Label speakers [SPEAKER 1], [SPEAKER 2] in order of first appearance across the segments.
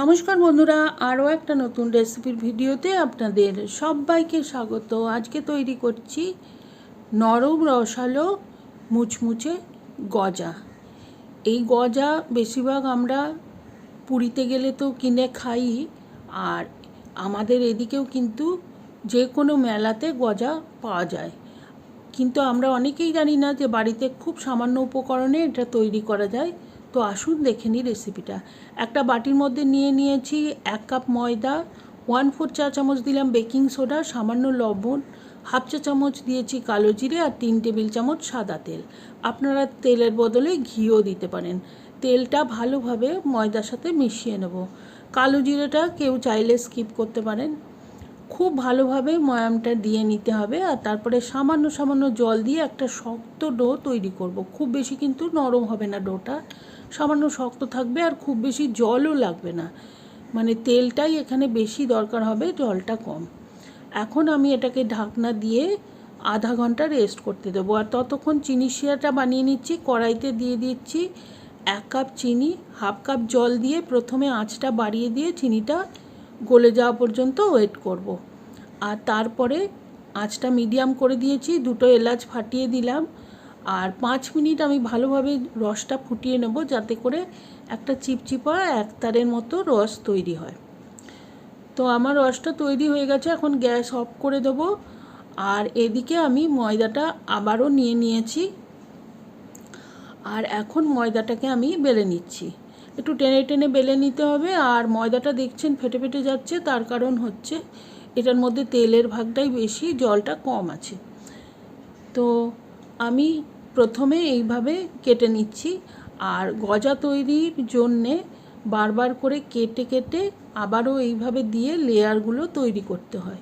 [SPEAKER 1] নমস্কার বন্ধুরা, আরও একটা নতুন রেসিপির ভিডিওতে আপনাদের সবাইকে স্বাগত। আজকে তৈরি করছি নরম রসালো মুচমুচে গজা। এই গজা বেশিরভাগ আমরা পুরীতে গেলে তো কিনে খাই, আর আমাদের এদিকেও কিন্তু যে কোনো মেলাতে গজা পাওয়া যায়। কিন্তু আমরা অনেকেই জানি না যে বাড়িতে খুব সামান্য উপকরণে এটা তৈরি করা যায়। তো আসুন দেখে নিই রেসিপিটা একটা বাটির মধ্যে নিয়ে নিয়েছি এক কাপ ময়দা ওয়ান ফোর চা চামচ দিলাম বেকিং সোডা সামান্য লবণ হাফ চা চামচ দিয়েছি কালো জিরে আর তিন টেবিল চামচ সাদা তেল। আপনারা তেলের বদলে ঘিও দিতে পারেন। তেলটা ভালোভাবে ময়দার সাথে মিশিয়ে নেব। কালো জিরেটা কেউ চাইলে স্কিপ করতে পারেন। খুব ভালোভাবে ময়ামটা দিয়ে নিতে হবে আর তারপরে সামান্য সামান্য জল দিয়ে একটা শক্ত ডো তৈরি করব। খুব বেশি কিন্তু নরম হবে না ডোটা। সামান্য শক্ত থাকবে আর খুব বেশি জলও লাগবে না। মানে তেলটাই এখানে বেশি দরকার হবে, জলটা কম। এখন আমি এটাকে ঢাকনা দিয়ে আধা ঘণ্টা রেস্ট করতে দেবো। আর ততক্ষণ চিনি শিরাটা বানিয়ে নিচ্ছি, কড়াইতে দিয়ে দিচ্ছি এক কাপ চিনি, হাফ কাপ জল দিয়ে প্রথমে আঁচটা বাড়িয়ে দিয়ে চিনিটা গলে যাওয়া পর্যন্ত ওয়েট করব। আর তারপরে আঁচটা মিডিয়াম করে দিয়েছি, দুটো এলাচ ফাটিয়ে দিলাম। আর পাঁচ মিনিট আমি ভালোভাবে রসটা ফুটিয়ে নেব যাতে করে একটা চিপচিপা একতারের মতো রস তৈরি হয়। তো আমার রসটা তৈরি হয়ে গেছে, এখন গ্যাস অফ করে দেব। আর এদিকে আমি ময়দাটা আবারও নিয়ে নিয়েছি। আর এখন ময়দাটাকে আমি বেলে নিচ্ছি। একটু টেনে টেনে বেলে নিতে হবে। আর ময়দাটা দেখছেন ফেটে ফেটে যাচ্ছে, তার কারণ হচ্ছে এটার মধ্যে তেলের ভাগটাই বেশি, জলটা কম আছে। তো আমি প্রথমে এইভাবে কেটে নিচ্ছি। আর গজা তৈরির জন্যে বারবার করে কেটে কেটে আবারও এইভাবে দিয়ে লেয়ারগুলো তৈরি করতে হয়।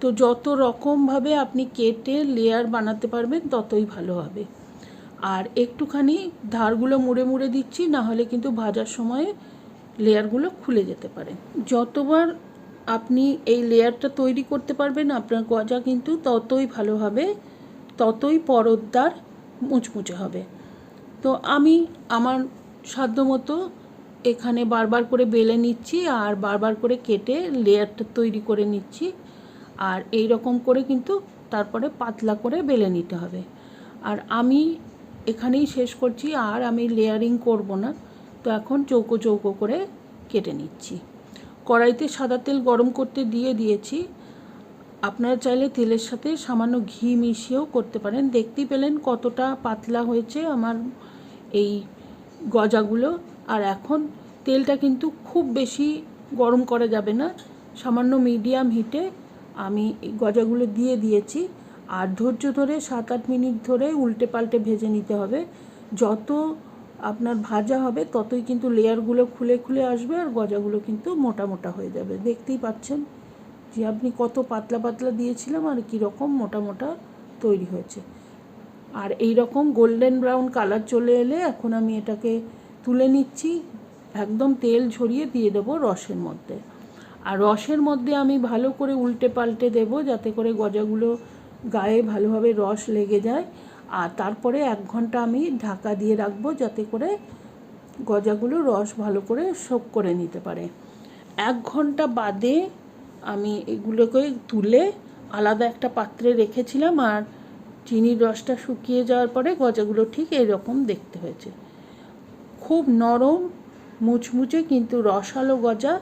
[SPEAKER 1] তো যত রকমভাবে আপনি কেটে লেয়ার বানাতে পারবেন, ততই ভালো হবে। আর একটুখানি ধারগুলো মুড়ে মুড়ে দিচ্ছি, না হলে কিন্তু ভাজার সময় লেয়ারগুলো খুলে যেতে পারে। যতবার আপনি এই লেয়ারটা তৈরি করতে পারবেন, আপনার গজা কিন্তু ততই ভালো হবে, ততই পরদ্দার মুচমুচে হবে। তো আমি আমার সাধ্যমতো এখানে বারবার করে বেলে নিচ্ছি আর বারবার করে কেটে লেয়ারটা তৈরি করে নিচ্ছি। আর এই রকম করে কিন্তু তারপরে পাতলা করে বেলে নিতে হবে। আর আমি এখানেই শেষ করছি, আর আমি লেয়ারিং করব না। তো এখন চৌকো চৌকো করে কেটে নিচ্ছি। কড়াইতে সাদা তেল গরম করতে দিয়ে দিয়েছি। আপনারা চাইলে তেলের সাথে সামান্য ঘি মিশিয়েও করতে পারেন। দেখতেই পেলেন কতটা পাতলা হয়েছে আমার এই গজাগুলো। আর এখন তেলটা কিন্তু খুব বেশি গরম করা যাবে না। সামান্য মিডিয়াম হিটে আমি গজাগুলো দিয়ে দিয়েছি। আর ধৈর্য ধরে সাত আট মিনিট ধরে উল্টে পাল্টে ভেজে নিতে হবে। যত আপনার ভাজা হবে, ততই কিন্তু লেয়ারগুলো খুলে খুলে আসবে আর গজাগুলো কিন্তু মোটা মোটা হয়ে যাবে। দেখতেই পাচ্ছেন? যে আপনি কত পাতলা পাতলা দিয়েছিলাম আর কী রকম মোটা মোটা তৈরি হয়েছে। আর এই রকম গোল্ডেন ব্রাউন কালার চলে এলে এখন আমি এটাকে তুলে নিচ্ছি, একদম তেল ঝরিয়ে দিয়ে দেবো রসের মধ্যে। আর রসের মধ্যে আমি ভালো করে উল্টে পাল্টে দেব যাতে করে গজাগুলো গায়ে ভালোভাবে রস লেগে যায়। আর তারপরে এক ঘণ্টা আমি ঢাকা দিয়ে রাখব যাতে করে গজাগুলো রস ভালো করে শোক করে নিতে পারে। এক ঘণ্টা বাদে আমি এগুলোকে তুলে আলাদা একটা পাত্রে রেখেছিলাম আর চিনির রসটা শুকিয়ে যাওয়ার পরে গজাগুলো ঠিক এরকম দেখতে হয়েছে। খুব নরম, মুচমুচে কিন্তু রসালো গজা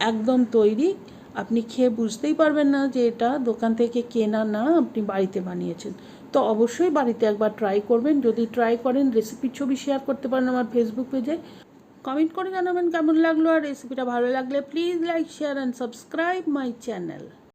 [SPEAKER 1] একদম তৈরি। আপনি খেয়ে বুঝতেই পারবেন না যে এটা দোকান থেকে কেনা না আপনি বাড়িতে বানিয়েছেন। তো অবশ্যই বাড়িতে একবার ট্রাই করবেন। যদি ট্রাই করেন রেসিপির ছবি শেয়ার করতে পারেন আমার ফেসবুক পেজে কমেন্ট করে জানাবেন কেমন লাগল আর রেসিপিটা ভালো লাগলে please like share and subscribe my channel